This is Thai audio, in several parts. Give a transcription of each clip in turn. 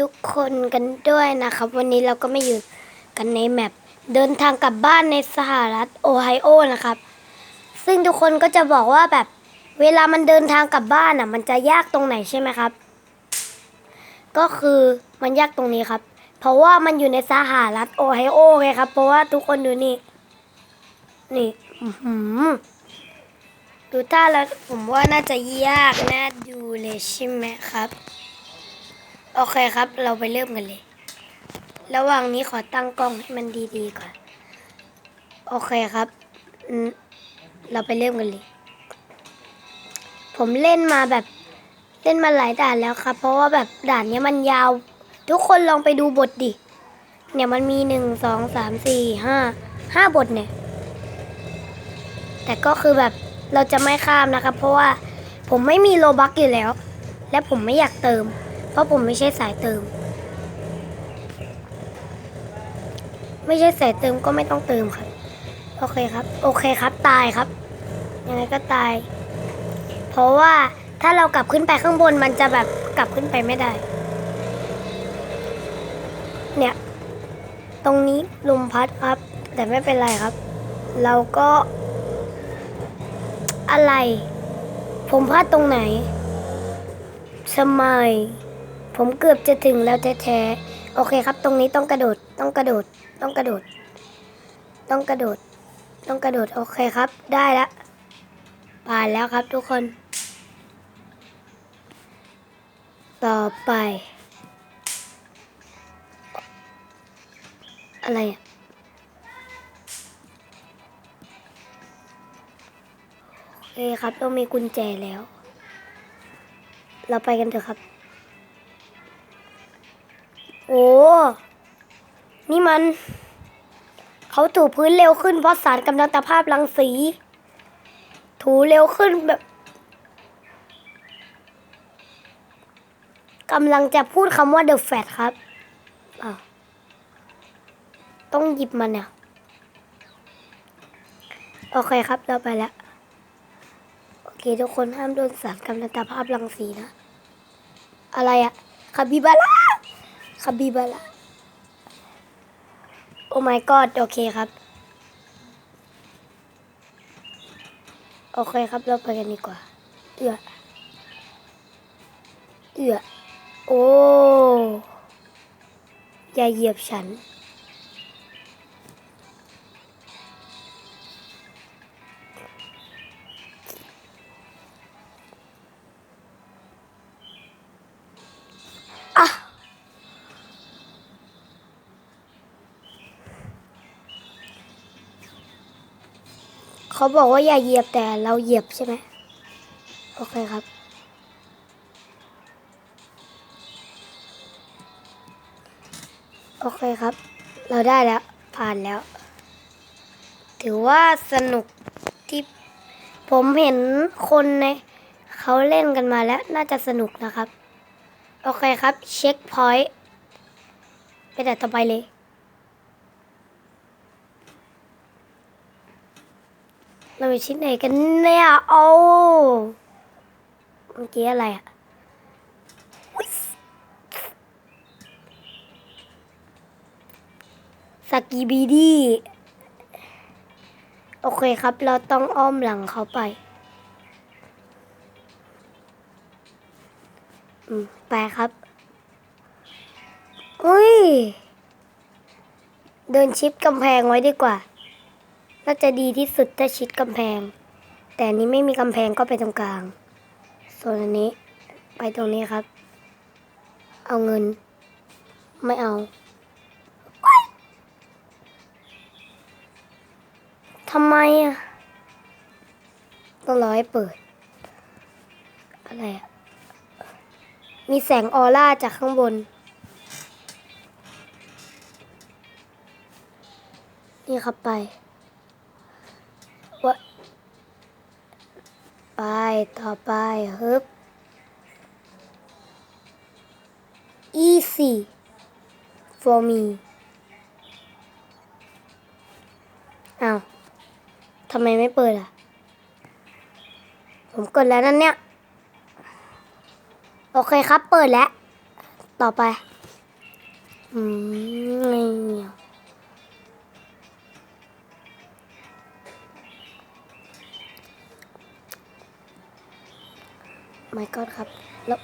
ทุกคนกันด้วยนะครับ วันนี้เราก็ไมาอยู่กันในแมปเดินทางกลับบ้านในสหรัฐโอไฮโอนะครับ ซึ่งทุกคนก็จะบอกว่าแบบเวลามันเดินทางกลับบ้านอะ มันจะยากตรงไหนใช่ไหมครับ ก็คือมันยากตรงนี้ครับ เพราะว่ามันอยู่ในสหรัฐโอไฮโอไงครับ เพราะว่าทุกคนดูนี่ นี่ดูท่าแล้วผมว่าน่าจะยากน่าดูเลยใช่ไหมครับ โอเคครับ เราไปเริ่มกันเลย ระหว่างนี้ขอตั้งกล้องให้มันดีๆก่อน โอเคครับ เราไปเริ่มกันเลย ผมเล่นมาแบบเล่นมาหลายด่านแล้วครับ เพราะว่าแบบด่านนี้มันยาว ทุกคนลองไปดูบทดิ เนี่ยมันมีหนึ่งสองสามสี่ห้าห้าบทเนี่ย แต่ก็คือแบบเราจะไม่ข้ามนะครับ เพราะว่าผมไม่มีโลบักอยู่แล้ว และผมไม่อยากเติม เพราะผมไม่ใช่สายเติม ไม่ใช่สายเติมก็ไม่ต้องเติมครับ โอเคครับ โอเคครับตายครับ ยังไงก็ตาย เพราะว่าถ้าเรากลับขึ้นไปข้างบนมันจะแบบกลับขึ้นไปไม่ได้ เนี่ย ตรงนี้ลมพัดครับ แต่ไม่เป็นไรครับ เราก็ อะไร ผมพลาดตรงไหน สมัย ผมเกือบจะถึงแล้วแท้ๆ โอเคครับ ตรงนี้ต้องกระโดด ต้องกระโดด ต้องกระโดด ต้องกระโดด ต้องกระโดด โอเคครับ ได้แล้วผ่านแล้วครับทุกคน ต่อไป อะไรโอเคครับต้องมีกุญแจแล้ว เราไปกันเถอะครับ โอ้นี่มัน เขาถูพื้นเร็วขึ้นเพราะสารกำลังตภาพรังสี ถูเร็วขึ้นแบบกำลังจะพูดคำว่า the fat ครับอ้าวต้องหยิบมันเนี่ย โอเคครับ เราไปแล้ว โอเค ทุกคนห้ามโดนสารกำลังตภาพรังสีนะ อะไรอะคาบิบาร่า คาบิบาระโอ้ my god โอเคครับ โอเคครับ เราไปกันดีกว่า เอือเอือโอ้ อย่าเหยียบฉัน เขาบอกว่าอย่าเหยียบแต่เราเหยียบใช่ไหมโอเคครับโอเคครับ เราได้แล้ว ผ่านแล้ว ถือว่าสนุกที่ผมเห็นคนในเขาเล่นกันมาแล้วน่าจะสนุกนะครับ โอเคครับ เช็คพอยต์ไปแต่ต่อไปเลย เราไปชิ้นไหนกันเนี่ยโอ้เมื่อกี้อะไรอะสกีบีดีโอเคครับ เราต้องอ้อมหลังเขาไป อืม ไปครับ อุ้ย เดินชิดกำแพงไว้ดีกว่า น่าจะดีที่สุดถ้าชิดกำแพง แต่นี้ไม่มีกำแพงก็ไปตรงกลาง ส่วนอันนี้ไปตรงนี้ครับ เอาเงิน ไม่เอาทำไมอะต้องรอให้เปิด อะไรอะ มีแสงออร่าจากข้างบน นี่ครับไปวะ ไปต่อไปฮึบ easy for me อ้าวทำไมไม่เปิดอะ ผมกดแล้วนั่นเนี่ย โอเคครับเปิดแล้ว ต่อไป อืมนี่ ไม่ก็ครับแล้ว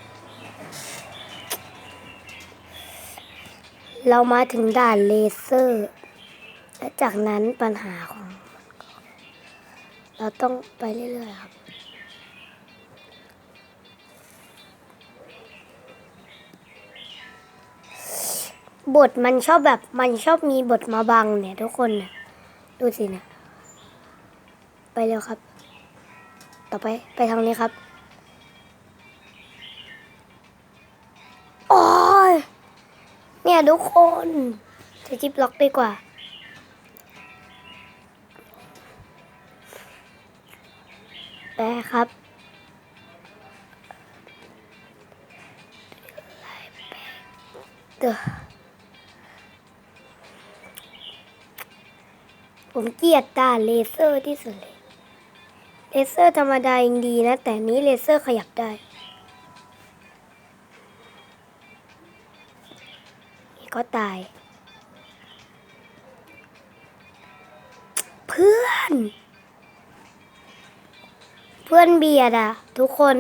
เรามาถึงด่านเลเซอร์ และจากนั้นปัญหาของ เราต้องไปเรื่อยๆครับ บทมันชอบแบบมันชอบมีบทมาบังเนี่ย ทุกคนนี่ยดูสิเนี่ยไปเร็วครับ ต่อไปไปทางนี้ครับ เนี่ยทุกคนจะจิบล็อกดีกว่า แปครับเด้อผมเกลียดตาเลเซอร์ที่สุดเลย เลเซอร์ธรรมดายังดีนะ แต่นี้เลเซอร์ขยับได้ ก็ตาย เพื่อน เพื่อนเบียดอะทุกคน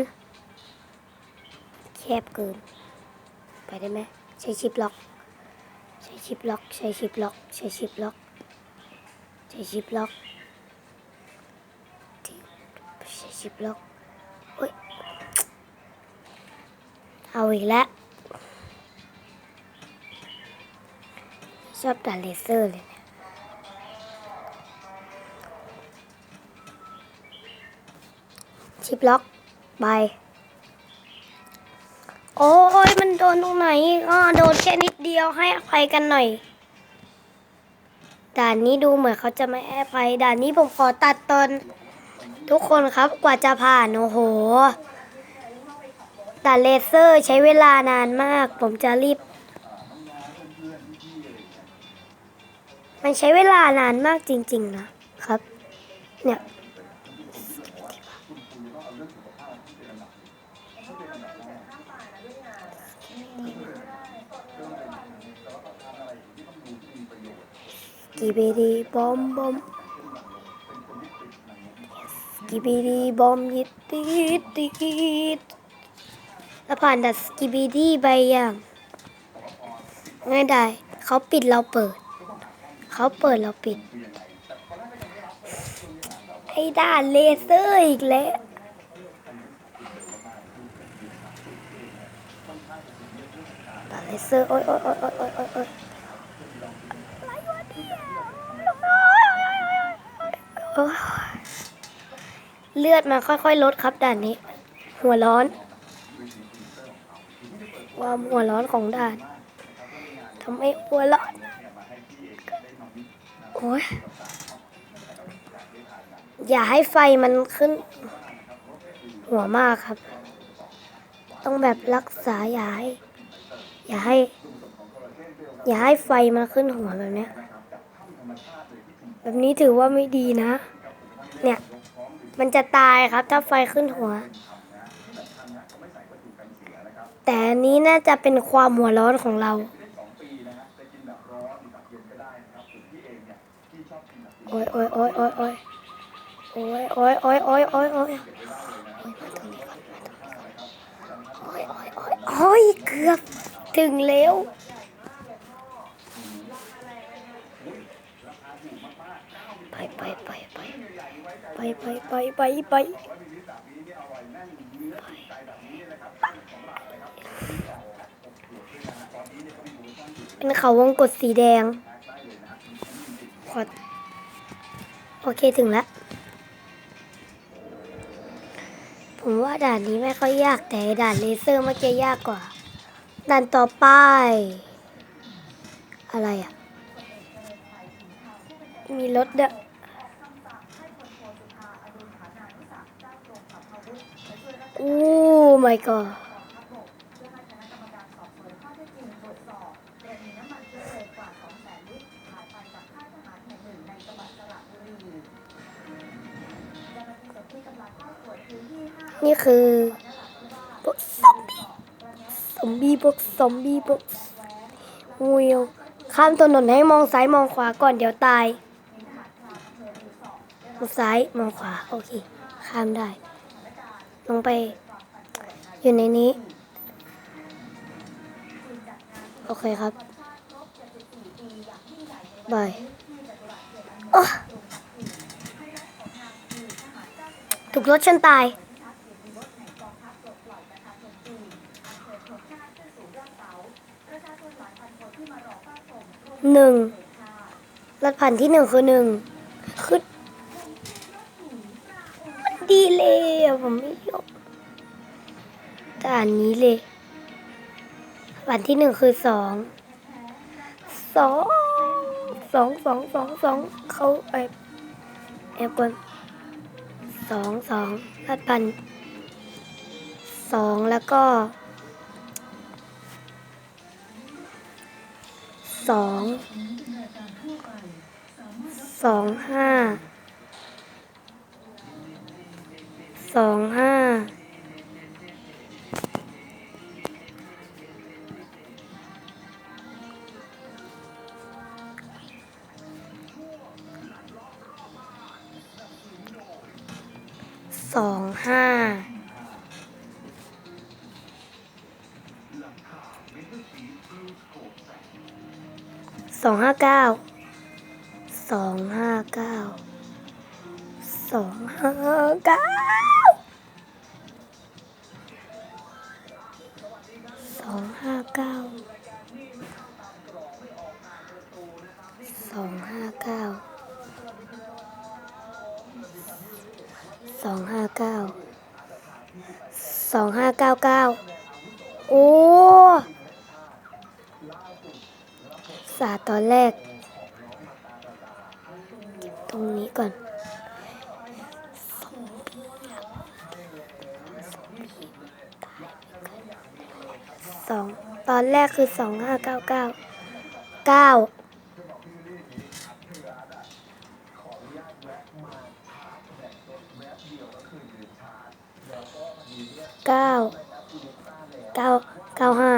แคบเกิน ไปได้ไหมใช้ชิปล็อก ใช้ชิปล็อก ใช้ชิปล็อก ใช้ชิปล็อก ใช้ชิปล็อกใช้ชิปล็อกโอ้ยเอาอีกแล้ว ชอบด่าเลเซอร์เลยนี่ยชิปล็อกไปโอ้ยมันโดนตรงไหนอ๋อโดนแค่นิดเดียวให้อภัยกันหน่อย ด่านนี้ดูเหมือนเขาจะไม่ให้อภัยด่านนี้ผมขอตัดตอนทุกคนครับกว่าจะผ่าน โอ้โหด่าเลเซอร์ใช้เวลานานมาก ผมจะรีบ มันใช้เวลานานมากจริง ๆ นะครับ เนี่ยกีบีดีบอมบอมกีบีดีบอมยิดติดติดแล้วผ่านดัสกีบีดีไปยังไม่ได้ เขาปิดเราเปิด เขาเปิดเราปิดไอ้ด้านเลเซอร์อีกแล้วด้านเลเซอร์ โอ๊ยโอ๊ยโอ๊ยโอ๊ยโอ๊ยโอ๊ยเลือดมาค่อยๆลดครับด่านนี้ หัวร้อนความหัวร้อนของด่านทำให้หัวร้อ โอ้ยอย่าให้ไฟมันขึ้น หัวมากครับ ต้องแบบรักษาอย่าให้อย่าให้ อย่าให้ไฟมันขึ้นหัวแบบเนี้ย แบบนี้ถือว่าไม่ดีนะ เนี่ย มันจะตายครับ ถ้าไฟขึ้นหัว แต่นี้น่าจะเป็นความหัวร้อนของเรา โอ้ยโอ้ยโอ้ยโอ้ยโอ้ยโอ้ยโอ้ยโอ้ยโอ้ยโอ้ยโอ้ยมาตรงนี้ก่อนมาตรงนี้ก่อนโอ้ยโอ้ยโอ้ยโอ้ยเกือบถึงแล้วไปไปไปไปไปไปไปไปไปเป็นเขาวงกดสีแดงขอ โอเคถึงแล้ว ผมว่าด่านนี้ไม่ค่อยยากแต่ด่านเลเซอร์เมื่อกี้ยากกว่า ด่านต่อไป อะไรอะ มีรถเด้อโอ้ my god นี่คือพวกซอมบี้ซอมบี้พวกซอมบี้พวกงูยวข้ามถนนให้มองซ้ายมองขวาก่อนเดี๋ยวตาย มองซ้ายมองขวาโอเค ข้ามได้ ลงไป อยู่ในนี้ โอเคครับบายถูกรถชนตาย หนึ่งรหัสผ่านที่หนึ่งคือหนึ่งคือมันดีเลยอะผมไม่ยอมแต่อันนี้เลยผ่านที่หนึ่งคือสองสองสองสองสองสองเขาแอบแอบก่อนสองสองรหัสผ่านสองแล้วก็ สองสองห้าสองห้าสองห้า สองห้าเก้าสองห้าเก้าสองห้าเก้าสองห้าเก้าสองห้าเก้าสองห้าเก้าสองห้าเก้าเก้าโอ้ สาตอนแรก ตรงนี้ก่อนสองตอนแรกคือสองห้าเก้าเก้าเก้าเก้าเก้าเก้าห้า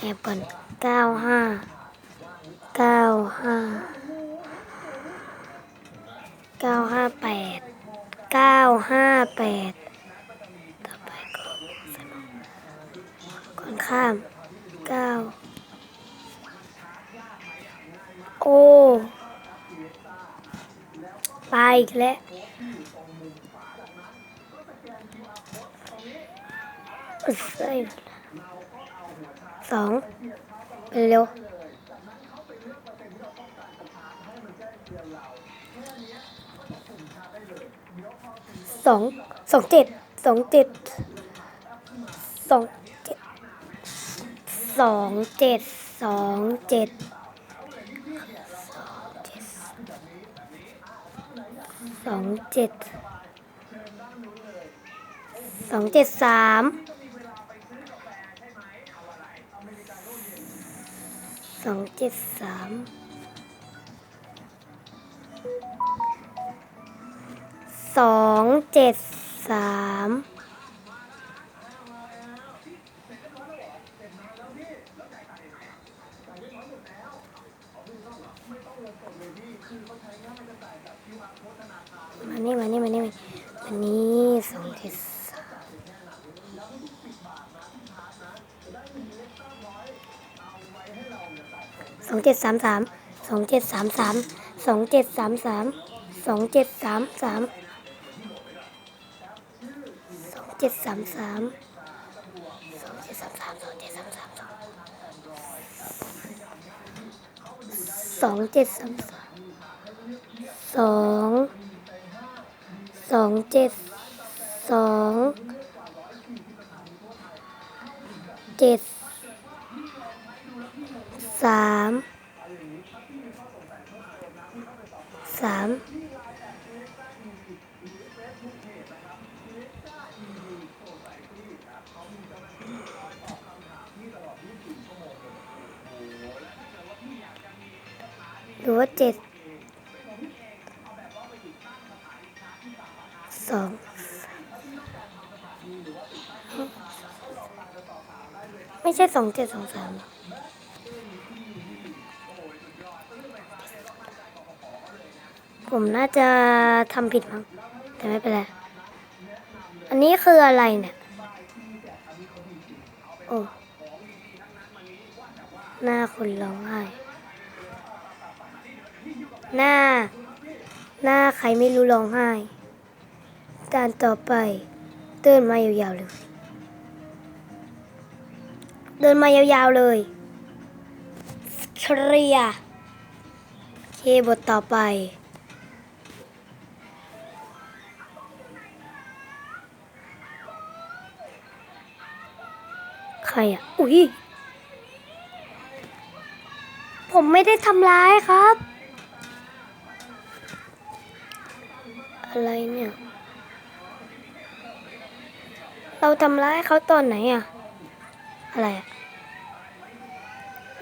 แอบก่อนเก้าห้าเก้าห้าเก้าห้าแปดเก้าห้าแปดต่อไปก็ก่อนข้ามเก้าโอ้ไปอีกแล้วอึดเส้น สองไปเร็วสองสองเจ็ดสองเจ็ดสองเจ็ดสองเจ็ดสองเจ็ดสองเจ็ดสองเจ็ดสาม สองเจ็ดสามสองเจ็ดสามมานี่มานี่มานี่มาอันนี้สองเจ็ดสาม สองเจ็ดสามสามสองเจ็ดสามสามสองเจ็ดสามสามสองเจ็ดสามสามสองเจ็ดสามสามสองเจ็ดสามสามสองเจ็ดสามสามสองสองเจ็ดสามสามสองสองเจ็ดสองเจ็ด สามสามหรือว่าเจ็ดสองไม่ใช่สองเจ็ดสองสาม ผมน่าจะทำผิดมั้งแต่ไม่เป็นไร อันนี้คืออะไรเนี่ย โอ้ หน้าคนร้องไห้ หน้า หน้าใครไม่รู้ร้องไห้การต่อไป เดินมายาวๆเลย เดินมายาวๆเลยเคลียร์โอเคบทต่อไป ใครอะ อุ้ย ผมไม่ได้ทำร้ายครับ อะไรเนี่ย เราทำร้ายเขาตอนไหนอะ อะไรอะ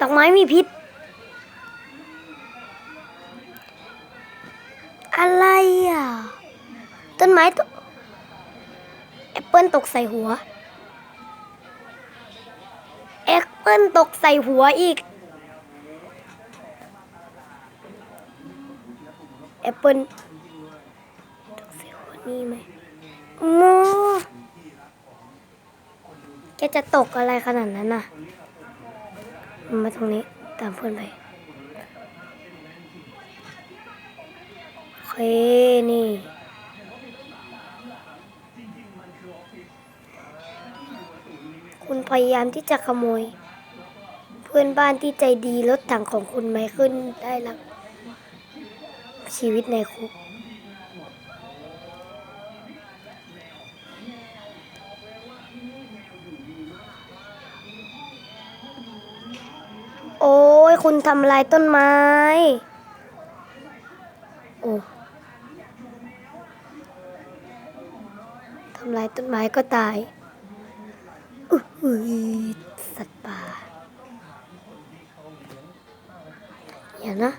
ดอกไม้มีพิษ อะไรอะ ต้นไม้ตกแอปเปิลตกใส่หัว ปเปิลตกใส่หัวอีก แอปเปิลตกใส่หัวนี่ไหมโมแกจะตกอะไรขนาดนั้นน่ะ มาตรงนี้ตามเพื่อนไปโอเคนี่คุณพยายามที่จะขโมย พื่อนบ้านที่ใจดีรถถังของคุณไม่ขึ้นได้รับชีวิตในคุก โอ้ยคุณทำลายต้นไม้ โอ้ทำลายต้นไม้ก็ตายอุ๊ยสัตว์ป่า อย่านะ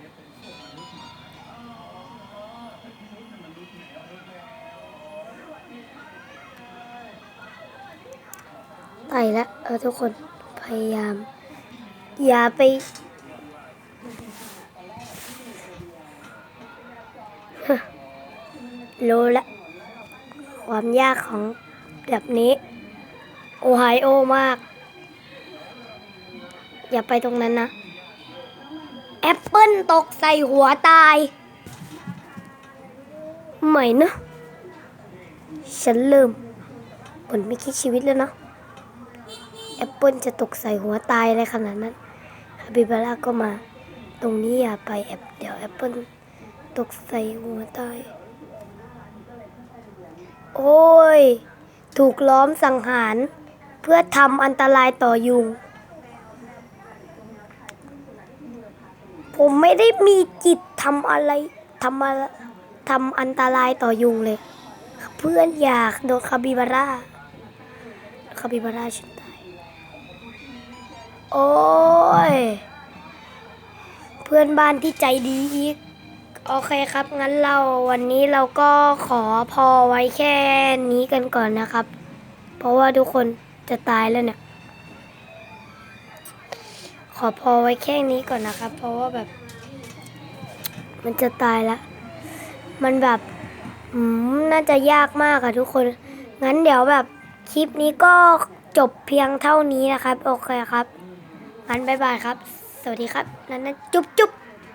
ไปแล้วเออทุกคนพยายาม อย่าไปรู้ละ ความยากของแบบนี้ โอไฮโอมาก อย่าไปตรงนั้นนะ ปเปิลตกใส่หัวตาย ใหม่นะ ฉันเริ่มผลไม่คิดชีวิตแล้วเนาะแอปเปิลจะตกใส่หัวตายอะไรขนาดนั้นฮาบิบาร่าก็มา ตรงนี้อย่าไปแอปเดี๋ยวแอปเปิลตกใส่หัวตาย โอ้ย ถูกล้อมสังหาร เพื่อทำอันตรายต่อยุง ผมไม่ได้มีจิตทำอะไรทำอะไรทำอันตรายต่อยุงเลย เพื่อนอยากโดนคาบิบาร่าคาบิบาร่าฉันตายโอ้ย เพื่อนบ้านที่ใจดีอีก โอเคครับ งั้นเราวันนี้เราก็ขอพอไว้แค่นี้กันก่อนนะครับ เพราะว่าทุกคนจะตายแล้วเนี่ย ขอพอไว้แค่นี้ก่อนนะครับ เพราะว่าแบบ มันจะตายแล้วมันแบบน่าจะยากมากอะทุกคน งั้นเดี๋ยวแบบคลิปนี้ก็จบเพียงเท่านี้นะครับ โอเคครับ งั้นบ๊ายบายครับ สวัสดีครับ นั้นนะจุ๊บจุ๊บ